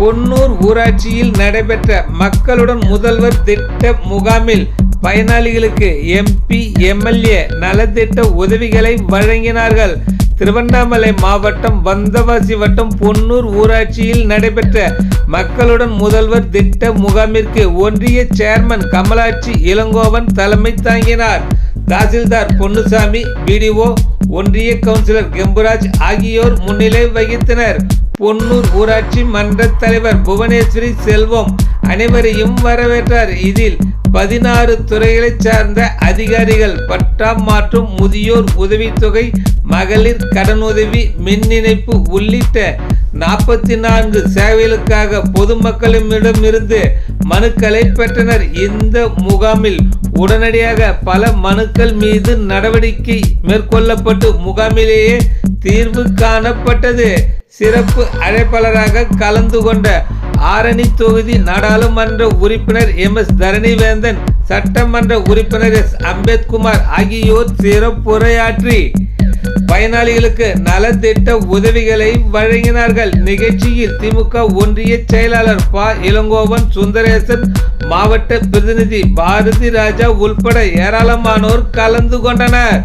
பொன்னூர் ஊராட்சியில் நடைபெற்ற மக்களுடன் முதல்வர் திட்ட முகாமில் பயனாளிகளுக்கு எம்பி எம்எல்ஏ நலத்திட்ட உதவிகளை வழங்கினார்கள். திருவண்ணாமலை மாவட்டம் வந்தவாசி வட்டம் பொன்னூர் ஊராட்சியில் நடைபெற்ற மக்களுடன் முதல்வர் திட்ட முகாமிற்கு ஒன்றிய சேர்மன் கமலாட்சி இளங்கோவன் தலைமை தாங்கினார். தாசில்தார் பொன்னுசாமி பிடிஓ ஒன்றிய கவுன்சிலர் கெம்புராஜ் ஆகியோர் முன்னிலை வகித்தனர். பொன்னூர் ஊராட்சி மன்ற தலைவர் புவனேஸ்வரி செல்வம் அனைவரையும் வரவேற்றார். இதில் பதினாறு துறைகளைச் சார்ந்த அதிகாரிகள் பட்டா மற்றும் முதியோர் உதவித்தொகை மகளிர் கடனுதவி மின் இணைப்பு உள்ளிட்ட நாற்பத்தி நான்கு சேவைகளுக்காக பொதுமக்களிடமிருந்து மனுக்களை பெற்றனர். இந்த முகாமில் உடனடியாக பல மனுக்கள் மீது நடவடிக்கை மேற்கொள்ளப்பட்டு முகாமிலேயே தீர்வு காணப்பட்டது. சிறப்பு அழைப்பாளராக கலந்து கொண்ட ஆரணி தொகுதி நாடாளுமன்ற உறுப்பினர் எம் எஸ் தரணிவேந்தன் சட்டமன்ற உறுப்பினர் எஸ் அம்பேத்குமார் ஆகியோர் சிறப்புரையாற்றி பயனாளிகளுக்கு நலத்திட்ட உதவிகளை வழங்கினார்கள். நிகழ்ச்சியில் திமுக ஒன்றிய செயலாளர் ப. இளங்கோவன் சுந்தரேசன் மாவட்ட பிரதிநிதி பாரதி ராஜா உள்பட ஏராளமானோர் கலந்து கொண்டனர்.